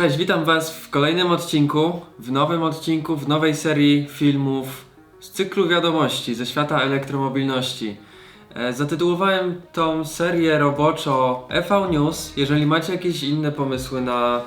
Cześć, witam Was w kolejnym odcinku, w nowym odcinku, w nowej serii filmów z cyklu wiadomości ze świata elektromobilności. E, Zatytułowałem tą serię roboczo EV News. Jeżeli macie jakieś inne pomysły na,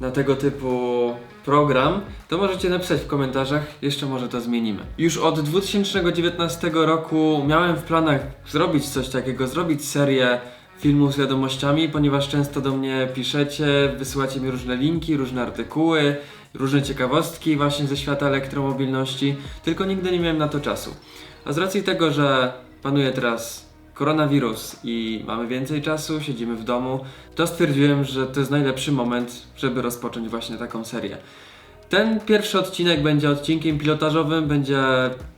na tego typu program, to możecie napisać w komentarzach, jeszcze może to zmienimy. Już od 2019 roku miałem w planach zrobić coś takiego, zrobić serię filmów z wiadomościami, ponieważ często do mnie piszecie, wysyłacie mi różne linki, różne artykuły, różne ciekawostki właśnie ze świata elektromobilności, tylko nigdy nie miałem na to czasu. A z racji tego, że panuje teraz koronawirus i mamy więcej czasu, siedzimy w domu, to stwierdziłem, że to jest najlepszy moment, żeby rozpocząć właśnie taką serię. Ten pierwszy odcinek będzie odcinkiem pilotażowym, będzie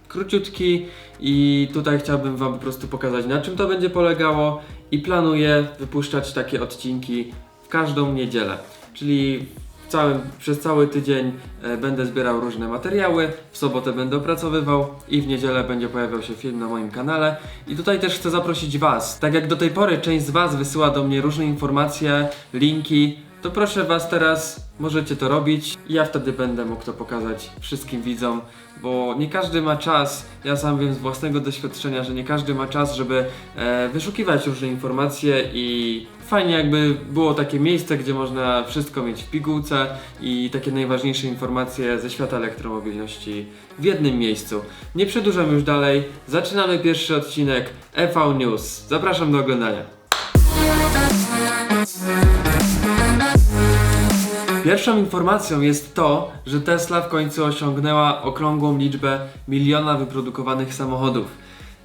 króciutki i tutaj chciałbym Wam po prostu pokazać na czym to będzie polegało i planuję wypuszczać takie odcinki w każdą niedzielę, czyli całym, przez cały tydzień e, będę zbierał różne materiały, w sobotę będę opracowywał i w niedzielę będzie pojawiał się film na moim kanale. I tutaj też chcę zaprosić Was. Tak jak do tej pory część z Was wysyła do mnie różne informacje, linki, to proszę Was teraz, możecie to robić ja wtedy będę mógł to pokazać wszystkim widzom, bo nie każdy ma czas, ja sam wiem z własnego doświadczenia, że nie każdy ma czas, żeby e, wyszukiwać różne informacje i fajnie jakby było takie miejsce, gdzie można wszystko mieć w pigułce i takie najważniejsze informacje ze świata elektromobilności w jednym miejscu. Nie przedłużam już dalej, zaczynamy pierwszy odcinek EV News. Zapraszam do oglądania. Pierwszą informacją jest to, że Tesla w końcu osiągnęła okrągłą liczbę miliona wyprodukowanych samochodów.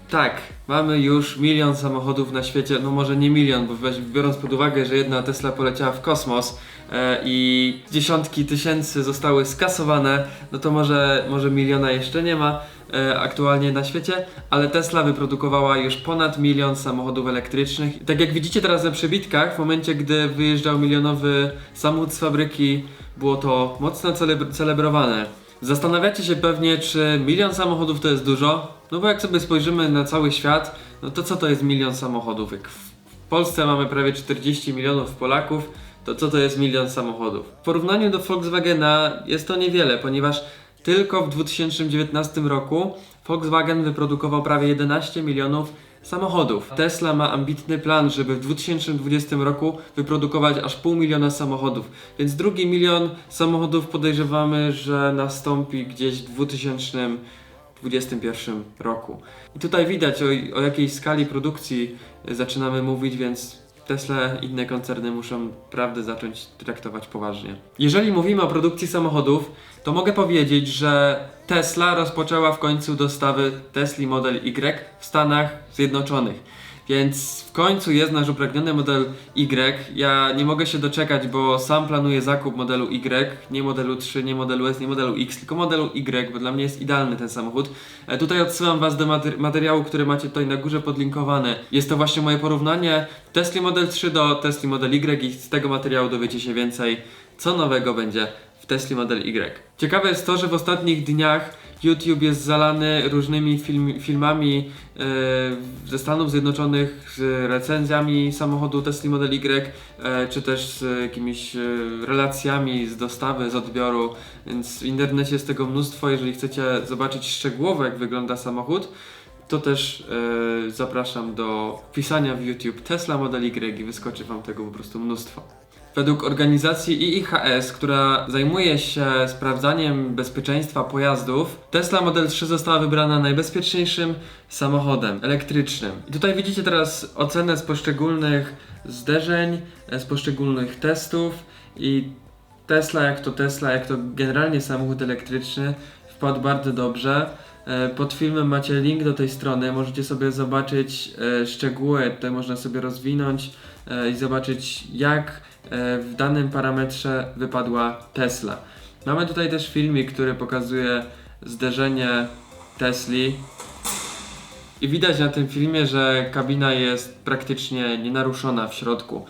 Tak, mamy już milion samochodów na świecie, no może nie milion, bo biorąc pod uwagę, że jedna Tesla poleciała w kosmos e, i dziesiątki tysięcy zostały skasowane, no to może, może miliona jeszcze nie ma aktualnie na świecie, ale Tesla wyprodukowała już ponad milion samochodów elektrycznych. Tak jak widzicie teraz na przebitkach, w momencie gdy wyjeżdżał milionowy samochód z fabryki, było to mocno celebr- celebrowane. Zastanawiacie się pewnie, czy milion samochodów to jest dużo? No bo jak sobie spojrzymy na cały świat, no to co to jest milion samochodów? Jak w Polsce mamy prawie 40 milionów Polaków, to co to jest milion samochodów? W porównaniu do Volkswagena jest to niewiele, ponieważ tylko w 2019 roku Volkswagen wyprodukował prawie 11 milionów samochodów. Tesla ma ambitny plan, żeby w 2020 roku wyprodukować aż pół miliona samochodów, więc drugi milion samochodów podejrzewamy, że nastąpi gdzieś w 2021 roku. I tutaj widać o, o jakiej skali produkcji zaczynamy mówić, więc Tesla i inne koncerny muszą prawdę zacząć traktować poważnie. Jeżeli mówimy o produkcji samochodów, to mogę powiedzieć, że Tesla rozpoczęła w końcu dostawy Tesla Model Y w Stanach Zjednoczonych. Więc w końcu jest nasz upragniony model Y. Ja nie mogę się doczekać, bo sam planuję zakup modelu Y, nie modelu 3, nie modelu S, nie modelu X, tylko modelu Y, bo dla mnie jest idealny ten samochód. E, tutaj odsyłam Was do mater- materiału, który macie tutaj na górze podlinkowany. Jest to właśnie moje porównanie Tesla Model 3 do Tesla Model Y i z tego materiału dowiecie się więcej, co nowego będzie w Tesla Model Y. Ciekawe jest to, że w ostatnich dniach YouTube jest zalany różnymi film, filmami e, ze Stanów Zjednoczonych, z recenzjami samochodu Tesla Model Y, e, czy też z jakimiś e, relacjami z dostawy, z odbioru, więc w internecie jest tego mnóstwo. Jeżeli chcecie zobaczyć szczegółowo, jak wygląda samochód, to też e, zapraszam do wpisania w YouTube Tesla Model Y i wyskoczy Wam tego po prostu mnóstwo. Według organizacji IIHS, która zajmuje się sprawdzaniem bezpieczeństwa pojazdów, Tesla Model 3 została wybrana najbezpieczniejszym samochodem elektrycznym. I tutaj widzicie teraz ocenę z poszczególnych zderzeń, e, z poszczególnych testów i Tesla jak to Tesla, jak to generalnie samochód elektryczny wpadł bardzo dobrze. E, Pod filmem macie link do tej strony, możecie sobie zobaczyć e, szczegóły, tutaj można sobie rozwinąć i zobaczyć jak e, w danym parametrze wypadła Tesla. Mamy tutaj też filmik, który pokazuje zderzenie Tesli i widać na tym filmie, że kabina jest praktycznie nienaruszona w środku, e,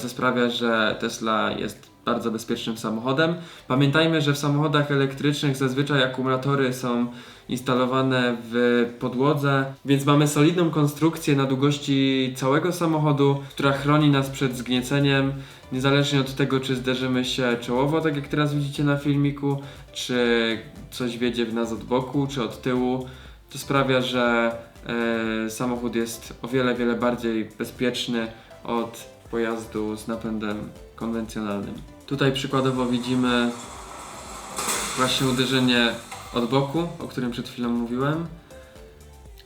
co sprawia, że Tesla jest bardzo bezpiecznym samochodem. Pamiętajmy, że w samochodach elektrycznych zazwyczaj akumulatory są instalowane w podłodze, więc mamy solidną konstrukcję na długości całego samochodu, która chroni nas przed zgnieceniem, niezależnie od tego, czy zderzymy się czołowo, tak jak teraz widzicie na filmiku, czy coś wiedzie w nas od boku, czy od tyłu. To sprawia, że e, samochód jest o wiele, wiele bardziej bezpieczny od pojazdu z napędem konwencjonalnym. Tutaj przykładowo widzimy właśnie uderzenie od boku, o którym przed chwilą mówiłem.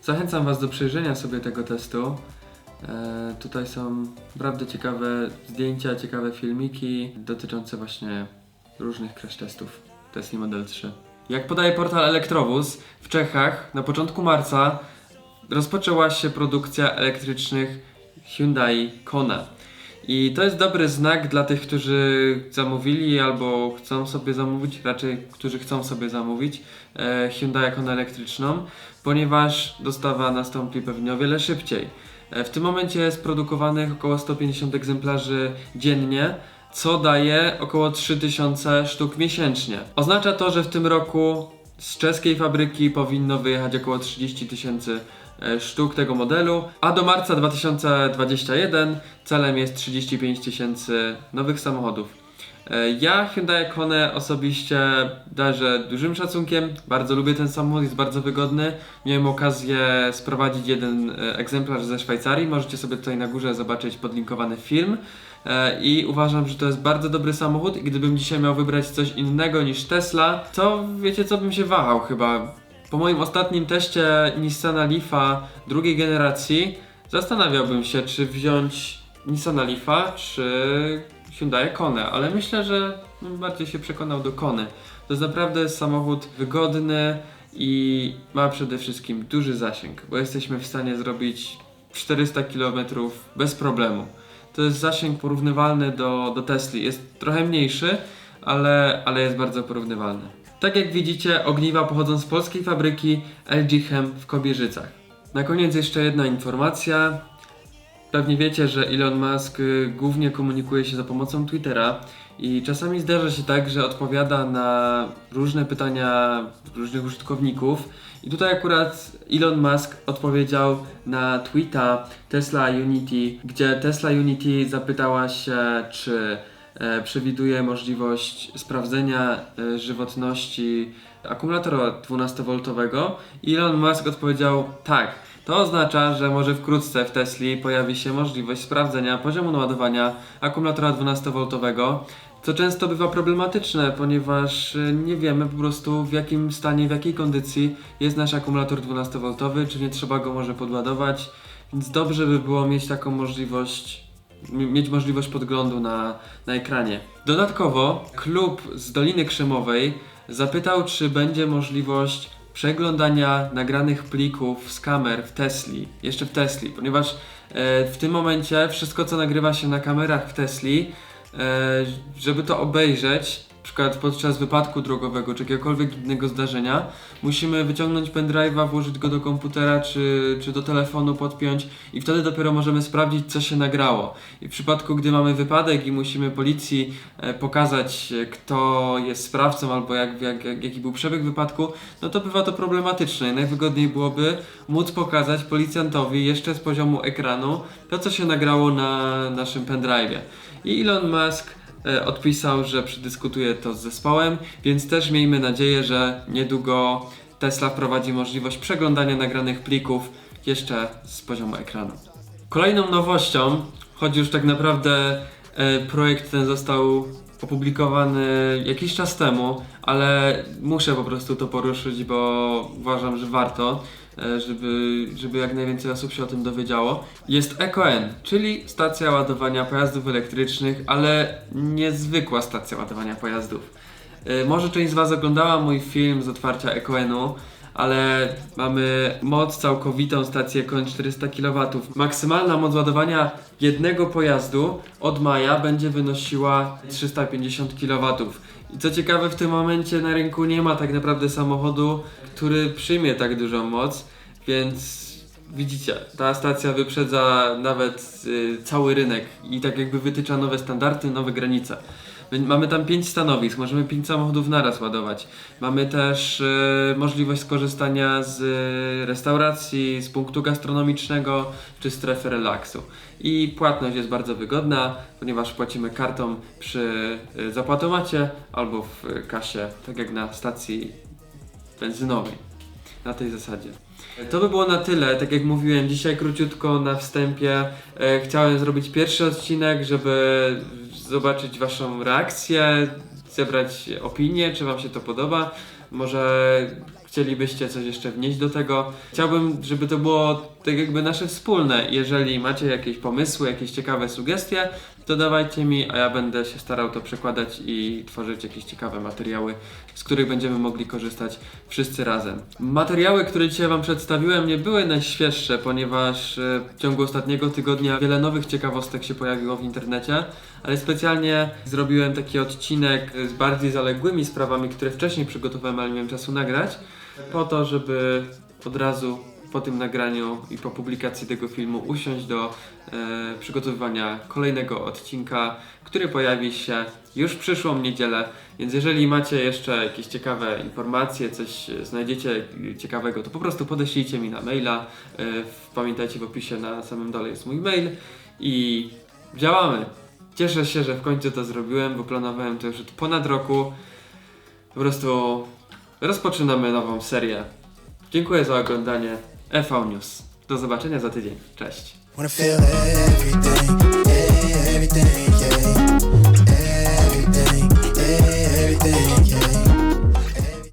Zachęcam Was do przejrzenia sobie tego testu. E, tutaj są naprawdę ciekawe zdjęcia, ciekawe filmiki dotyczące właśnie różnych crash testów Tesla Model 3. Jak podaje portal Elektrowóz, w Czechach na początku marca rozpoczęła się produkcja elektrycznych Hyundai Kona. I to jest dobry znak dla tych, którzy zamówili albo chcą sobie zamówić, raczej którzy chcą sobie zamówić e, Hyundai Kona elektryczną, ponieważ dostawa nastąpi pewnie o wiele szybciej. E, w tym momencie jest produkowanych około 150 egzemplarzy dziennie, co daje około 3000 sztuk miesięcznie. Oznacza to, że w tym roku z czeskiej fabryki powinno wyjechać około 30 tysięcy sztuk tego modelu, a do marca 2021 celem jest 35 tysięcy nowych samochodów. E, Ja Hyundai Kona osobiście darzę dużym szacunkiem, bardzo lubię ten samochód, jest bardzo wygodny. Miałem okazję sprowadzić jeden e, egzemplarz ze Szwajcarii, możecie sobie tutaj na górze zobaczyć podlinkowany film. E, I uważam, że to jest bardzo dobry samochód i gdybym dzisiaj miał wybrać coś innego niż Tesla, to wiecie co bym się wahał chyba. Po moim ostatnim teście Nissana Leafa drugiej generacji zastanawiałbym się, czy wziąć Nissana Leafa, czy Hyundai Kona, ale myślę, że bardziej się przekonał do Kony. To jest naprawdę samochód wygodny i ma przede wszystkim duży zasięg, bo jesteśmy w stanie zrobić 400 km bez problemu. To jest zasięg porównywalny do, do Tesli. Jest trochę mniejszy, ale, ale jest bardzo porównywalny. Tak jak widzicie, ogniwa pochodzą z polskiej fabryki LG Chem w Kobierzycach. Na koniec jeszcze jedna informacja. Pewnie wiecie, że Elon Musk y, głównie komunikuje się za pomocą Twittera i czasami zdarza się tak, że odpowiada na różne pytania różnych użytkowników. I tutaj akurat Elon Musk odpowiedział na tweeta Tesla Unity, gdzie Tesla Unity zapytała się, czy przewiduje możliwość sprawdzenia e, żywotności akumulatora 12V. I Elon Musk odpowiedział tak. To oznacza, że może wkrótce w Tesli pojawi się możliwość sprawdzenia poziomu naładowania akumulatora 12V, co często bywa problematyczne, ponieważ y, nie wiemy po prostu w jakim stanie, w jakiej kondycji jest nasz akumulator 12V, czy nie trzeba go może podładować, więc dobrze by było mieć taką możliwość mieć możliwość podglądu na, na ekranie. Dodatkowo klub z Doliny Krzemowej zapytał, czy będzie możliwość przeglądania nagranych plików z kamer w Tesli, jeszcze w Tesli, ponieważ e, w tym momencie wszystko co nagrywa się na kamerach w Tesli, e, żeby to obejrzeć, przykład podczas wypadku drogowego czy jakiegokolwiek innego zdarzenia, musimy wyciągnąć pendrive'a, włożyć go do komputera czy, czy do telefonu, podpiąć i wtedy dopiero możemy sprawdzić, co się nagrało. I w przypadku, gdy mamy wypadek i musimy policji e, pokazać, e, kto jest sprawcą albo jak, jak, jak, jaki był przebieg wypadku, no to bywa to problematyczne. I najwygodniej byłoby móc pokazać policjantowi jeszcze z poziomu ekranu to, co się nagrało na naszym pendrive'ie. I Elon Musk odpisał, że przedyskutuje to z zespołem, więc też miejmy nadzieję, że niedługo Tesla wprowadzi możliwość przeglądania nagranych plików jeszcze z poziomu ekranu. Kolejną nowością, choć już tak naprawdę e, projekt ten został opublikowany jakiś czas temu, ale muszę po prostu to poruszyć, bo uważam, że warto, e, żeby, żeby jak najwięcej osób się o tym dowiedziało. Jest EcoN, czyli stacja ładowania pojazdów elektrycznych, ale niezwykła stacja ładowania pojazdów. E, Może część z Was oglądała mój film z otwarcia EcoN-u, ale mamy moc całkowitą stację EcoN 400 kW. Maksymalna moc ładowania jednego pojazdu od maja będzie wynosiła 350 kW. I co ciekawe, w tym momencie na rynku nie ma tak naprawdę samochodu, który przyjmie tak dużą moc, więc widzicie, ta stacja wyprzedza nawet y, cały rynek i tak jakby wytycza nowe standardy, nowe granice. Mamy tam 5 stanowisk, możemy 5 samochodów naraz ładować. Mamy też e, możliwość skorzystania z e, restauracji, z punktu gastronomicznego czy strefy relaksu. I płatność jest bardzo wygodna, ponieważ płacimy kartą przy e, zapłatomacie albo w e, kasie, tak jak na stacji benzynowej. Na tej zasadzie. To by było na tyle. Tak jak mówiłem, dzisiaj króciutko na wstępie e, chciałem zrobić pierwszy odcinek, żeby zobaczyć Waszą reakcję, zebrać opinię, czy Wam się to podoba. Może chcielibyście coś jeszcze wnieść do tego. Chciałbym, żeby to było tak jakby nasze wspólne. Jeżeli macie jakieś pomysły, jakieś ciekawe sugestie, to dawajcie mi, a ja będę się starał to przekładać i tworzyć jakieś ciekawe materiały, z których będziemy mogli korzystać wszyscy razem. Materiały, które dzisiaj Wam przedstawiłem, nie były najświeższe, ponieważ e, w ciągu ostatniego tygodnia wiele nowych ciekawostek się pojawiło w internecie, ale specjalnie zrobiłem taki odcinek z bardziej zaległymi sprawami, które wcześniej przygotowałem, ale nie miałem czasu nagrać, po to, żeby od razu po tym nagraniu i po publikacji tego filmu usiąść do e, przygotowywania kolejnego odcinka, który pojawi się już w przyszłą niedzielę. Więc jeżeli macie jeszcze jakieś ciekawe informacje, coś znajdziecie ciekawego, to po prostu podeślijcie mi na maila. E, pamiętajcie w opisie na samym dole jest mój mail i działamy. Cieszę się, że w końcu to zrobiłem, bo planowałem to już od ponad roku. Po prostu rozpoczynamy nową serię. Dziękuję za oglądanie EV News. Do zobaczenia za tydzień. Cześć.